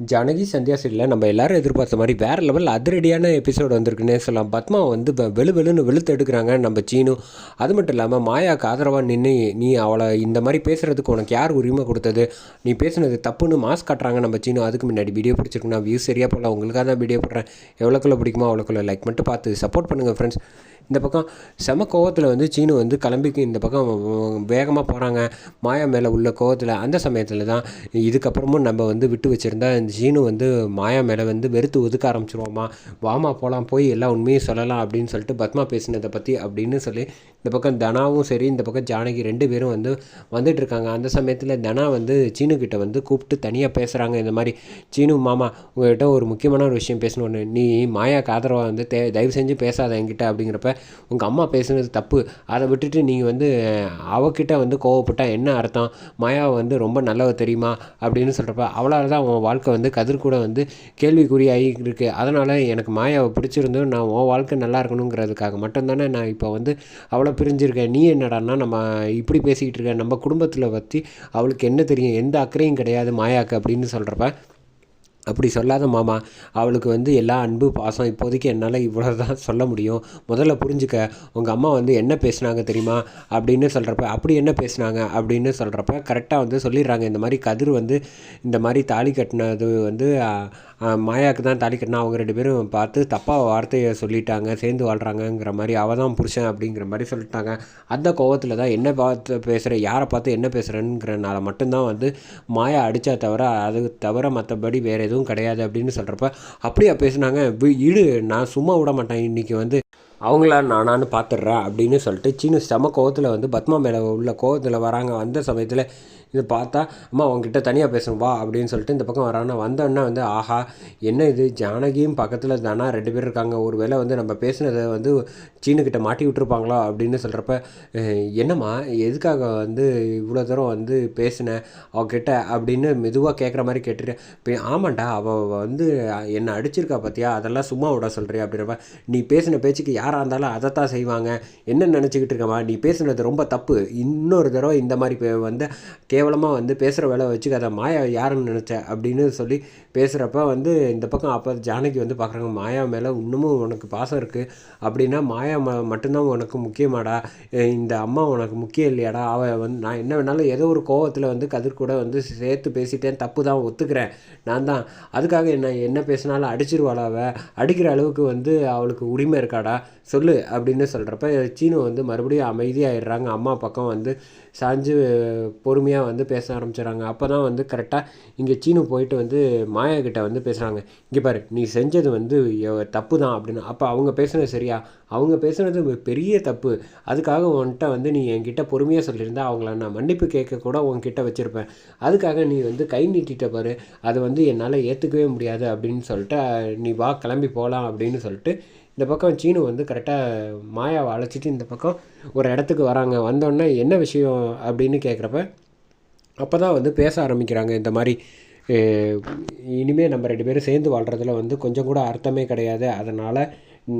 ஜானகி சந்தியா சீரியலில் நம்ம எல்லாரும் எதிர்பார்த்த மாதிரி வேறு லெவல் அதிரடியான எபிசோடு வந்திருக்குன்னே சொல்லலாம். பத்மா வந்து வெளு வெளுன்னு வெளுத்து எடுக்கிறாங்க நம்ம சீனு. அது மட்டும் இல்லாமல் மாயாவுக்கு ஆதரவாக நின்று நீ அவளை இந்த மாதிரி பேசுகிறதுக்கு உனக்கு யார் உரிமை கொடுத்தது? நீ பேசுனது தப்புன்னு மாஸ்க் காட்டுறாங்க நம்ம சீனு. அதுக்கு முன்னாடி வீடியோ பிடிச்சிருக்குன்னா வியூ சரியாக போகலாம் உங்களுக்காக தான் வீடியோ போடுறேன். எவ்வளோக்குள்ள பிடிக்குமோ அவ்வளோக்குள்ள லைக் மட்டும் பார்த்து சப்போர்ட் பண்ணுங்கள் ஃப்ரெண்ட்ஸ் இந்த பக்கம் செம கோவத்தில் வந்து சீனு வந்து கிளம்பிக்கு இந்த பக்கம் வேகமாக போகிறாங்க மாயா மேலே உள்ள கோவத்தில் அந்த சமயத்தில் தான் இதுக்கப்புறமும் நம்ம வந்து விட்டு வச்சுருந்தா இந்த சீனு வந்து மாயா மேலே வந்து வெறுத்து ஒதுக்க ஆரம்பிச்சிருவோமா வாமா போகலாம் போய் எல்லா உண்மையும் சொல்லலாம் அப்படின்னு சொல்லிட்டு பத்மா பேசினதை பற்றி அப்படின்னு சொல்லி இந்த பக்கம் தனாவும் சரி இந்த பக்கம் ஜானகி ரெண்டு பேரும் வந்து வந்துட்டு இருக்காங்க. அந்த சமயத்தில் தனா வந்து சீனு கிட்ட வந்து கூப்பிட்டு தனியாக பேசுகிறாங்க இந்த மாதிரி சீனு மாமா உங்கள்கிட்ட ஒரு முக்கியமான ஒரு விஷயம் பேசணும்னு நீ மாயாக்கு ஆதரவாக வந்து தே தயவு செஞ்சு பேசாத என்கிட்ட அப்படிங்கிறப்ப உங்கள் அம்மா பேசுனது தப்பு. அதை விட்டுட்டு நீங்கள் வந்து அவகிட்ட வந்து கோவப்பட்டால் என்ன அர்த்தம்? மாயாவை வந்து ரொம்ப நல்லவ தெரியுமா? அப்படின்னு சொல்கிறப்ப அவளால் தான் உன் வாழ்க்கை வந்து கதிர் கூட வந்து கேள்விக்குறியாகி இருக்குது அதனால் எனக்கு மாயாவை பிடிச்சிருந்தும் நான் உன் வாழ்க்கை நல்லா இருக்கணுங்கிறதுக்காக மட்டும்தானே நான் இப்போ வந்து அவளை பிரிஞ்சிருக்கேன். நீ என்னடான்னா நம்ம இப்படி பேசிக்கிட்டு இருக்க நம்ம குடும்பத்தில் பற்றி அவளுக்கு என்ன தெரியும்? எந்த அக்கறையும் கிடையாது மாயாக்கு அப்படின்னு சொல்கிறப்ப அப்படி சொல்லாத மாமா அவளுக்கு வந்து எல்லா அன்பு பாசம் இப்போதைக்கு என்னால் இவ்வளோ தான் சொல்ல முடியும். முதல்ல புரிஞ்சுக்க உங்கள் அம்மா வந்து என்ன பேசுனாங்க தெரியுமா? அப்படின்னு சொல்கிறப்ப அப்படி என்ன பேசுனாங்க? அப்படின்னு சொல்கிறப்ப கரெக்டாக வந்து சொல்லிடுறாங்க. இந்த மாதிரி கதிர் வந்து இந்த மாதிரி தாலி கட்டினது வந்து மாயாவுக்கு தான் தாலி கட்டினா அவங்க ரெண்டு பேரும் பார்த்து தப்பாக வார்த்தையை சொல்லிட்டாங்க சேர்ந்து வாழ்கிறாங்கங்கிற மாதிரி அவள் தான் புருஷன் அப்படிங்கிற மாதிரி சொல்லிட்டாங்க. அந்த கோவத்தில் தான் என்ன பார்த்து பேசுகிற யாரை பார்த்து என்ன பேசுகிறேங்கிறனால மட்டும்தான் வந்து மாயா அடித்தா தவிர அது தவிர மற்றபடி வேறு எதுவும் கிடையாது அப்படின்னு சொல்கிறப்ப அப்படியா பேசுனாங்க. இடு நான் சும்மா விட மாட்டேன். இன்றைக்கி வந்து அவங்களா நானான்னு பார்த்துட்றேன் அப்படின்னு சொல்லிட்டு சின்ன செம கோவத்தில் வந்து பத்மா மேலே உள்ள கோவத்தில் வராங்க. அந்த சமயத்தில் இது பார்த்தா அம்மா உங்ககிட்ட தனியாக பேசணும் வா அப்படின்னு சொல்லிட்டு இந்த பக்கம் வராங்கன்னா வந்தோடனே வந்து ஆஹா என்ன இது? ஜானகியும் பக்கத்தில் தானா? ரெண்டு பேர் இருக்காங்க. ஒரு வேளை வந்து நம்ம பேசினதை வந்து சீனுக்கிட்ட மாட்டி விட்டுருப்பாங்களா? அப்படின்னு சொல்கிறப்ப என்னம்மா எதுக்காக வந்து இவ்வளோ தூரம் வந்து பேசினேன் அவகிட்ட? அப்படின்னு மெதுவாக கேட்குற மாதிரி கேட்டுட்டு இப்போ ஆமாண்டா அவள் வந்து என்னை அடிச்சிருக்கா பார்த்தியா அதெல்லாம் சும்மா விட சொல்கிறியா அப்படின்றப்ப நீ பேசின பேச்சுக்கு யாராக இருந்தாலும் அதைத்தான் செய்வாங்க. என்ன நினச்சிக்கிட்டு இருக்கமா நீ பேசுனது ரொம்ப தப்பு. இன்னொரு தடவை இந்த மாதிரி வந்து கேவலமாக வந்து பேசுகிற வேலை வச்சுக்காத மாயா யாருன்னு நினச்ச அப்படின்னு சொல்லி பேசுகிறப்ப வந்து இந்த பக்கம் அப்போ ஜானகி வந்து பார்க்குறாங்க மாயா மேலே இன்னமும் உனக்கு பாசம் இருக்குது அப்படின்னா மாயா ம மட்டும்தான் உனக்கு முக்கியமாடா. இந்த அம்மா உனக்கு முக்கியம் இல்லையாடா. அவள் வந்து நான் என்ன வேணாலும் ஏதோ ஒரு கோவத்தில் வந்து கதிர் கூட வந்து சேர்த்து பேசிட்டேன் தப்பு தான் ஒத்துக்கிறேன். நான் தான். அதுக்காக என்ன என்ன பேசினாலும் அடிச்சிருவாளா அவள் அடிக்கிற அளவுக்கு வந்து அவளுக்கு உரிமை இருக்காடா? சொல்லு அப்படின்னு சொல்கிறப்ப சீனு வந்து மறுபடியும் அமைதியாகிடுறாங்க அம்மா பக்கம் வந்து சாஞ்சு பொறுமையாக வந்து பேச ஆரம்பிச்சிடறாங்க அப்போ தான் வந்து கரெக்டாக இங்கே சீனு போயிட்டு வந்து மாயா கிட்ட வந்து பேசுகிறாங்க இங்கே பாரு நீ செஞ்சது வந்து தப்பு தான் அப்படின்னு. அப்போ அவங்க பேசுனது சரியா? அவங்க பேசுனது பெரிய தப்பு. அதுக்காக உன்கிட்ட வந்து நீ என்கிட்ட பொறுமையாக சொல்லியிருந்தா அவங்கள நான் மன்னிப்பு கேட்க கூட உன்கிட்ட வச்சுருப்பேன். அதுக்காக நீ வந்து கை நீட்டிட்ட பாரு. அதை வந்து என்னால் ஏற்றுக்கவே முடியாது அப்படின்னு சொல்லிட்டு நீ வா கிளம்பி போகலாம் அப்படின்னு சொல்லிட்டு இந்த பக்கம் சீனு வந்து கரெக்டாக மாயாவை அழைச்சிட்டு இந்த பக்கம் ஒரு இடத்துக்கு வராங்க. வந்தோடனே என்ன விஷயம் அப்படின்னு கேட்குறப்ப அப்போ தான் வந்து பேச ஆரம்பிக்கிறாங்க. இந்த மாதிரி இனிமேல் நம்ம ரெண்டு பேரும் சேர்ந்து வாழ்கிறதுல வந்து கொஞ்சம் கூட அர்த்தமே கிடையாது. அதனால்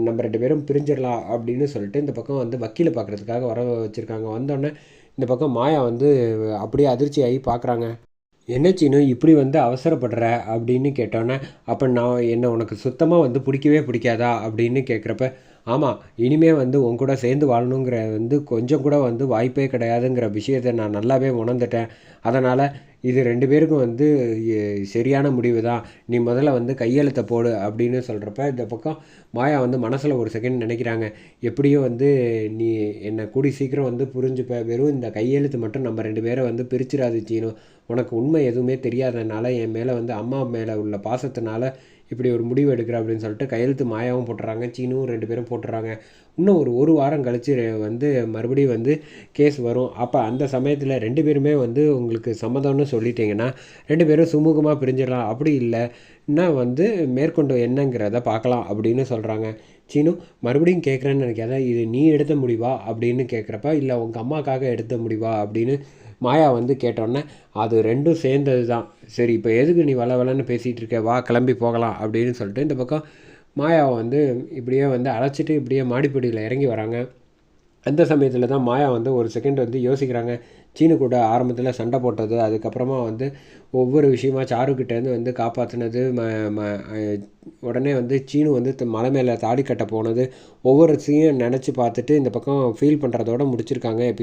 நம்ம ரெண்டு பேரும் பிரிஞ்சிடலாம் அப்படின்னு சொல்லிட்டு இந்த பக்கம் வந்து வக்கீலை பார்க்குறதுக்காக வர வச்சுருக்காங்க. வந்தோடனே இந்த பக்கம் மாயா வந்து அப்படியே அதிர்ச்சி ஆகி பார்க்குறாங்க. என்ன சீனு இப்படி வந்து அவசரப்படுற? அப்படின்னு கேட்டோன்னே அப்போ நான் என்ன உனக்கு சுத்தமாக வந்து பிடிக்கவே பிடிக்காதா? அப்படின்னு கேட்குறப்ப ஆமாம் இனிமே வந்து உன் கூட சேர்ந்து வாழணுங்கிற வந்து கொஞ்சம் கூட வந்து வாய்ப்பே கிடையாதுங்கிற விஷயத்தை நான் நல்லாவே உணர்ந்துட்டேன். அதனால் இது ரெண்டு பேருக்கும் வந்து சரியான முடிவு தான் நீ முதல்ல வந்து கையெழுத்தை போடு அப்படின்னு சொல்கிறப்ப இந்த பக்கம் மாயா வந்து மனசில் ஒரு செகண்ட் நினைக்கிறாங்க. எப்படியும் வந்து நீ என்னை கூடி சீக்கிரம் வந்து புரிஞ்சுப்ப. வெறும் இந்த கையெழுத்து மட்டும் நம்ம ரெண்டு பேரை வந்து பிரிச்சிடாது சீனும் உனக்கு உண்மை எதுவுமே தெரியாதனால என் மேலே வந்து அம்மா மேலே உள்ள பாசத்தினால இப்படி ஒரு முடிவு எடுக்கிற அப்படின்னு சொல்லிட்டு கையெழுத்து மாயாவும் போட்டுறாங்க சீனும் ரெண்டு பேரும் போட்டுறாங்க. இன்னும் ஒரு ஒரு வாரம் கழித்து வந்து மறுபடியும் வந்து கேஸ் வரும். அப்போ அந்த சமயத்தில் ரெண்டு பேருமே வந்து உங்களுக்கு சம்மதம்னு சொல்லிட்டீங்கன்னா ரெண்டு பேரும் சுமூகமாக பிரிஞ்சிடலாம். அப்படி இல்லைன்னா வந்து மேற்கொண்டு என்னங்கிறத பார்க்கலாம் அப்படின்னு சொல்கிறாங்க சீனு மறுபடியும் கேட்குறேன்னு நினைக்காத இது நீ எடுத்த முடிவா அப்படின்னு கேட்குறப்ப இல்லை உங்கள் அம்மாக்காக எடுத்த முடிவா அப்படின்னு மாயா வந்து கேட்டோன்னே அது ரெண்டும் சேர்ந்தது தான் சரி இப்போ எதுக்கு நீ வள வளன்னு பேசிகிட்டு இருக்க? வா கிளம்பி போகலாம் அப்படின்னு சொல்லிட்டு இந்த பக்கம் மாயாவை வந்து இப்படியே வந்து அழைச்சிட்டு இப்படியே மாடிப்படியில் இறங்கி வராங்க. அந்த சமயத்தில் தான் மாயா வந்து ஒரு செகண்ட் வந்து யோசிக்கிறாங்க. சீனு கூட ஆரம்பத்தில் சண்டை போட்டது. அதுக்கப்புறமா வந்து ஒவ்வொரு விஷயமா சாருக்கிட்டேருந்து வந்து காப்பாற்றினது ம ம உடனே வந்து சீனு வந்து த- மலை மேலே தாடி கட்ட போனது. ஒவ்வொரு சீனும் நினச்சி பார்த்துட்டு இந்த பக்கம் ஃபீல் பண்ணுறதோட முடிச்சிருக்காங்க. எபிசோட்